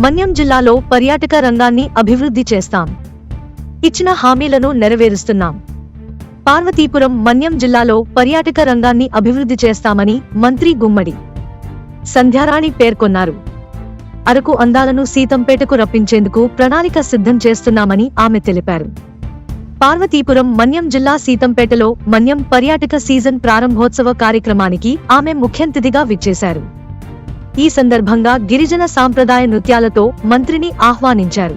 మన్యం జిల్లాలో పర్యాటక రంగాన్ని అభివృద్ధి చేస్తాం. ఇచ్చిన హామీలను నెరవేరుస్తున్నాం. పార్వతీపురం మన్యం జిల్లాలో పర్యాటక రంగాన్ని అభివృద్ధి చేస్తామని మంత్రి గుమ్మడి సంధ్యారాణి పేర్కొన్నారు. అరకు అందాలను సీతంపేటకు రప్పించేందుకు ప్రణాళిక సిద్ధం చేస్తున్నామని ఆమె తెలిపారు. పార్వతీపురం మన్యం జిల్లా సీతంపేటలో మన్యం పర్యాటక సీజన్ ప్రారంభోత్సవ కార్యక్రమానికి ఆమె ముఖ్యంతిథిగా విచ్చేశారు. ఈ సందర్భంగా గిరిజన సాంప్రదాయ నృత్యాలతో మంత్రిని ఆహ్వానించారు.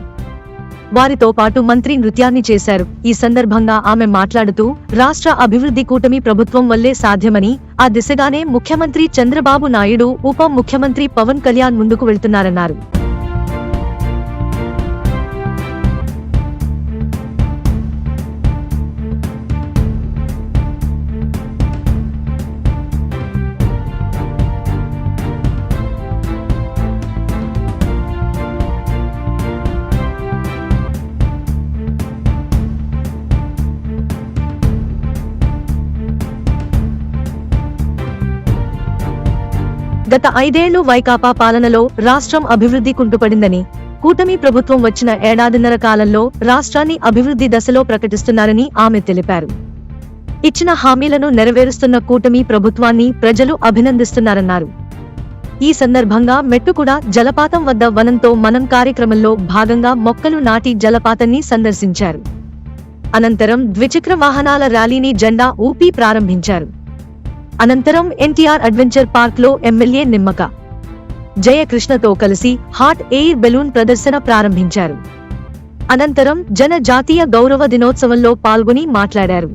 వారితో పాటు మంత్రి నృత్యాన్ని చేశారు. ఈ సందర్భంగా ఆమె మాట్లాడుతూ రాష్ట్ర అభివృద్ధి కూటమి ప్రభుత్వం వల్లే సాధ్యమని ఆ దిశగానే ముఖ్యమంత్రి చంద్రబాబు నాయుడు ఉప ముఖ్యమంత్రి పవన్ కళ్యాణ్ ముందుకు వెళ్తున్నారన్నారు. గత ఐదేళ్ళు వైకాపా పాలనలో రాష్ట్రం అభివృద్ధి కుంటుపడిందని కూటమి ప్రభుత్వం వచ్చిన ఏడాదిన్నర కాలంలో రాష్ట్రాన్ని అభివృద్ధి దశలో ప్రకటిస్తున్నారని ఆమె తెలిపారు. ఇచ్చిన హామీలను నెరవేరుస్తున్న కూటమి ప్రభుత్వాన్ని ప్రజలు అభినందిస్తున్నారన్నారు. ఈ సందర్భంగా మెట్టుకుడ జలపాతం వద్ద వనంతో మనం కార్యక్రమంలో భాగంగా మొక్కలు నాటి జలపాతాన్ని సందర్శించారు. అనంతరం ద్విచక్ర వాహనాల ర్యాలీని జెండా ఊపి ప్రారంభించారు. అనంతరం ఎన్టీఆర్ అడ్వెంచర్ పార్క్లో ఎమ్మెల్యే నిమ్మక. జయకృష్ణతో కలిసి హాట్ ఎయిర్ బెలూన్ ప్రదర్శన ప్రారంభించారు. అనంతరం జన జాతీయ గౌరవ దినోత్సవంలో పాల్గొని మాట్లాడారు.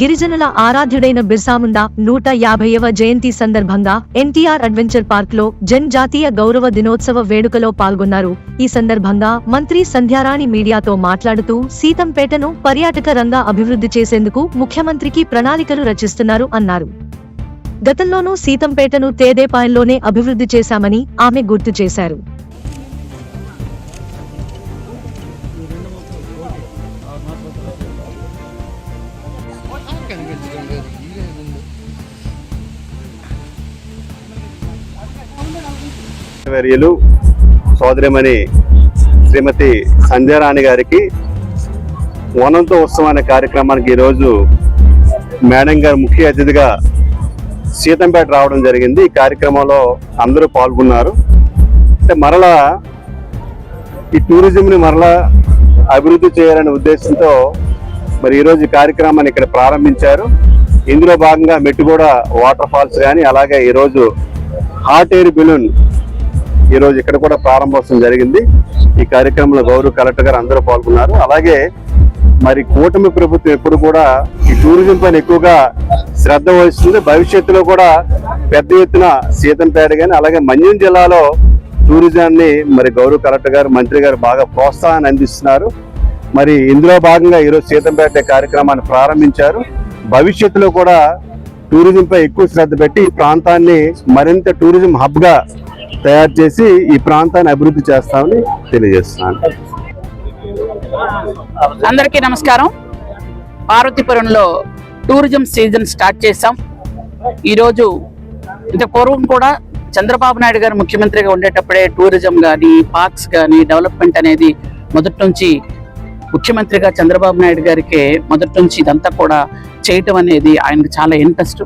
గిరిజనుల ఆరాధ్యుడైన బిర్సాముండా నూట యాభైవ జయంతి సందర్భంగా ఎన్టీఆర్ అడ్వెంచర్ పార్క్లో జన్ జాతీయ గౌరవ దినోత్సవ వేడుకలో పాల్గొన్నారు. ఈ సందర్భంగా మంత్రి సంధ్యారాణి మీడియాతో మాట్లాడుతూ సీతంపేటను పర్యాటక రంగ అభివృద్ధి చేసేందుకు ముఖ్యమంత్రికి ప్రణాళికలు రచిస్తున్నారు అన్నారు. గతంలోనూ సీతంపేటను తేదేపాయంలోనే అభివృద్ధి చేశామని ఆమె గుర్తు చేశారు. వర్యులు సోదరిమణి శ్రీమతి సంధ్యారాణి గారికి వనంతో ఉత్సవం అనే కార్యక్రమానికి ఈరోజు మేడం గారు ముఖ్య అతిథిగా సీతంపేట రావడం జరిగింది. ఈ కార్యక్రమంలో అందరూ పాల్గొన్నారు. అంటే మరలా ఈ టూరిజంని మరలా అభివృద్ధి చేయాలనే ఉద్దేశంతో మరి ఈరోజు ఈ కార్యక్రమాన్ని ఇక్కడ ప్రారంభించారు. ఇందులో భాగంగా మెట్టుగూడ వాటర్ ఫాల్స్ కానీ అలాగే ఈరోజు హాట్ ఎయిర్ బెలూన్ ఈరోజు ఇక్కడ కూడా ప్రారంభోత్సవం జరిగింది. ఈ కార్యక్రమంలో గౌరవ కలెక్టర్ గారు అందరూ పాల్గొన్నారు. అలాగే మరి కూటమి ప్రభుత్వం ఎప్పుడు కూడా ఈ టూరిజం పైన ఎక్కువగా శ్రద్ధ వహిస్తుంది. భవిష్యత్తులో కూడా పెద్ద ఎత్తున సీతంపేట కానీ అలాగే మన్యం జిల్లాలో టూరిజాన్ని మరి గౌరవ కలెక్టర్ గారు మంత్రి గారు బాగా ప్రోత్సాహాన్ని అందిస్తున్నారు. మరి ఇందులో భాగంగా ఈరోజు సీతంపేట కార్యక్రమాన్ని ప్రారంభించారు. భవిష్యత్తులో కూడా టూరిజంపై ఎక్కువ శ్రద్ధ పెట్టి ఈ ప్రాంతాన్ని మరింత టూరిజం హబ్గా తయారు చేసి ఈ ప్రాంతాన్ని అభివృద్ధి చేస్తామని తెలియజేస్తున్నాను. అందరికీ నమస్కారం. పార్వతీపురంలో టూరిజం సీజన్ స్టార్ట్ చేశాం. ఈరోజు ఇంత పూర్వం కూడా చంద్రబాబు నాయుడు గారు ముఖ్యమంత్రిగా ఉండేటప్పుడే టూరిజం కానీ పార్క్స్ కానీ డెవలప్మెంట్ అనేది మొదటి నుంచి ముఖ్యమంత్రిగా చంద్రబాబు నాయుడు గారికి మొదటి నుంచి ఇదంతా కూడా చేయటం అనేది ఆయనకు చాలా ఇంట్రెస్ట్.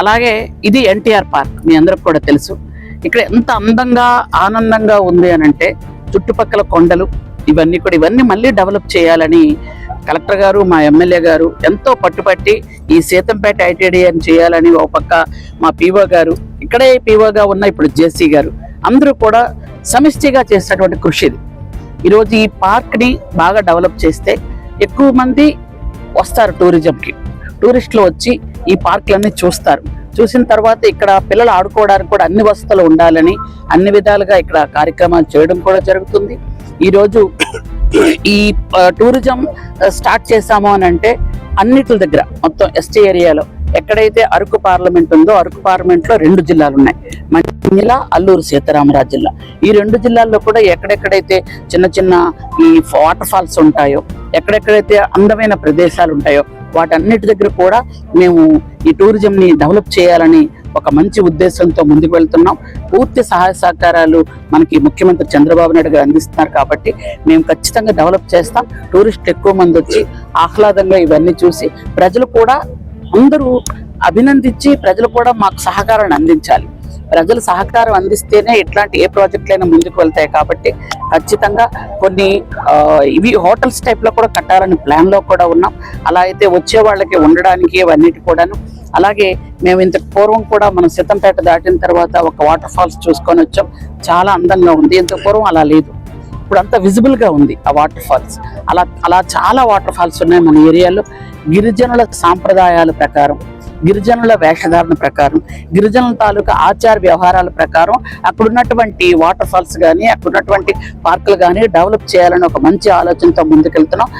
అలాగే ఇది ఎన్టీఆర్ పార్క్ మీ అందరికి కూడా తెలుసు. ఇక్కడ ఎంత అందంగా ఆనందంగా ఉంది అని అంటే చుట్టుపక్కల కొండలు ఇవన్నీ కూడా ఇవన్నీ మళ్ళీ డెవలప్ చేయాలని కలెక్టర్ గారు మా ఎమ్మెల్యే గారు ఎంతో పట్టుపట్టి ఈ సీతంపేట ఐటీడీఎన్ చేయాలని ఒక పక్క మా పీఓ గారు ఇక్కడే పీఓగా ఉన్న ఇప్పుడు జేసీ గారు అందరూ కూడా సమిష్టిగా చేసినటువంటి కృషి ఇది. ఈరోజు ఈ పార్క్ని బాగా డెవలప్ చేస్తే ఎక్కువ మంది వస్తారు టూరిజంకి టూరిస్టులు వచ్చి ఈ పార్కులన్నీ చూస్తారు. చూసిన తర్వాత ఇక్కడ పిల్లలు ఆడుకోవడానికి కూడా అన్ని వసతులు ఉండాలని అన్ని విధాలుగా ఇక్కడ కార్యక్రమాలు చేయడం కూడా జరుగుతుంది. ఈరోజు ఈ టూరిజం స్టార్ట్ చేశాము అని అంటే అన్నిటి దగ్గర మొత్తం ఎస్టీ ఏరియాలో ఎక్కడైతే అరకు పార్లమెంట్ ఉందో అరకు పార్లమెంట్లో రెండు జిల్లాలు ఉన్నాయి. మంచిర్యాల అల్లూరు సీతారామరాజు జిల్లా. ఈ రెండు జిల్లాల్లో కూడా ఎక్కడెక్కడైతే చిన్న చిన్న ఈ వాటర్ ఫాల్స్ ఉంటాయో ఎక్కడెక్కడైతే అందమైన ప్రదేశాలు ఉంటాయో వాటన్నిటి దగ్గర కూడా మేము ఈ టూరిజంని డెవలప్ చేయాలని ఒక మంచి ఉద్దేశంతో ముందుకు వెళ్తున్నాం. పూర్తి సహాయ సహకారాలు మనకి ముఖ్యమంత్రి చంద్రబాబు నాయుడు గారు అందిస్తున్నారు కాబట్టి మేము ఖచ్చితంగా డెవలప్ చేస్తాం. టూరిస్ట్ ఎక్కువ మంది వచ్చి ఆహ్లాదంగా ఇవన్నీ చూసి ప్రజలు కూడా అందరూ అభినందించి ప్రజలు కూడా మాకు సహకారాన్ని అందించాలి. ప్రజలు సహకారం అందిస్తేనే ఇట్లాంటి ఏ ప్రాజెక్టులైనా ముందుకు వెళ్తాయి కాబట్టి ఖచ్చితంగా కొన్ని ఇవి హోటల్స్ టైప్లో కూడా కట్టాలని ప్లాన్లో కూడా ఉన్నాం. అలా అయితే వచ్చే వాళ్ళకి ఉండడానికి ఇవన్నిటి కూడాను. అలాగే మేము ఇంత పూర్వం కూడా మనం సితంపేట దాటిన తర్వాత ఒక వాటర్ ఫాల్స్ చూసుకొని వచ్చాం. చాలా అందంగా ఉంది. ఇంత పూర్వం అలా లేదు. ఇప్పుడు అంతా విజిబుల్గా ఉంది ఆ వాటర్ ఫాల్స్. అలా అలా చాలా వాటర్ ఫాల్స్ ఉన్నాయి మన ఏరియాలో. గిరిజనుల సాంప్రదాయాల ప్రకారం. గిరిజనుల వేషధారణ ప్రకారం గిరిజనుల తాలూకా ఆచార వ్యవహారాల ప్రకారం అక్కడ ఉన్నటువంటి వాటర్ ఫాల్స్ కానీ అక్కడ ఉన్నటువంటి పార్కులు కానీ డెవలప్ చేయాలని ఒక మంచి ఆలోచనతో ముందుకెళ్తున్నాం.